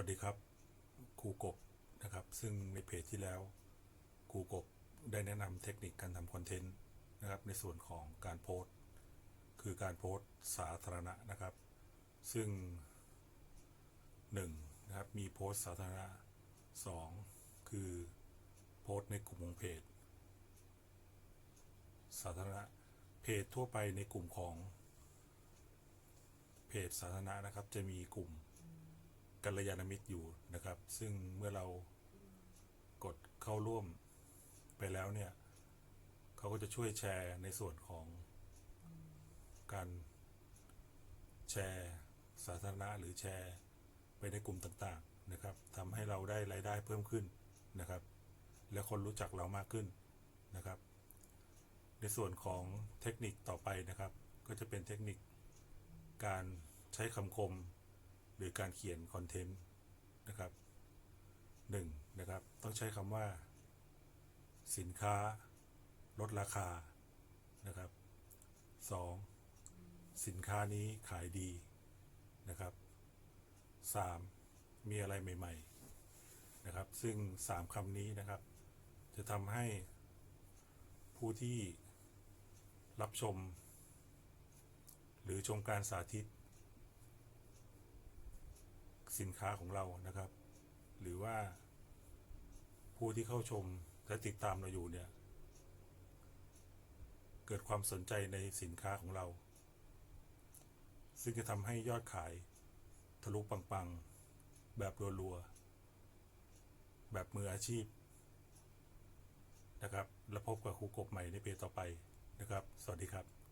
วัสดีครับครูกบนะครับ ซึ่งในเพจที่แล้วครูกบได้แนะนำเทคนิคการทำคอนเทนต์นะครับ ในส่วนของการโพสต์ คือการโพสต์สาธารณะนะครับ ซึ่งหนึ่งนะครับมีโพสต์สาธารณะสองคือโพสต์ในกลุ่มของเพจ สาธารณะเพจทั่วไปในกลุ่มของเพจสาธารณะนะครับ จะมีกลุ่ม กัลยาณมิตรอยู่นะครับ ซึ่งเมื่อเรากดเข้าร่วมไปแล้วเนี่ยเขาก็จะช่วยแชร์ในส่วนของการแชร์สาธารณะหรือแชร์ไปในกลุ่มต่างๆนะครับทำให้เราได้รายได้เพิ่มขึ้นนะครับ และคนรู้จักเรามากขึ้นนะครับ ในส่วนของเทคนิคต่อไปนะครับ ก็จะเป็นเทคนิคการใช้คำคม หรือการเขียนคอนเทนต์นะครับหนึ่งนะครับ ต้องใช้คำว่า สินค้า ลดราคานะครับสองสินค้านี้ขายดีนะครับสามมีอะไรใหม่ ๆนะครับ ซึ่งสามคำนี้นะครับ จะทำให้ผู้ที่รับชม หรือชมการสาธิต สินค้าของเรานะครับ หรือว่าผู้ที่เข้าชมและติดตามเราอยู่เนี่ย เกิดความสนใจในสินค้าของเรา ซึ่งจะทำให้ยอดขายทะลุปังๆ แบบรัวๆ แบบมืออาชีพนะครับ แล้วพบกับครูกบใหม่ในเพจต่อไปนะครับ สวัสดีครับ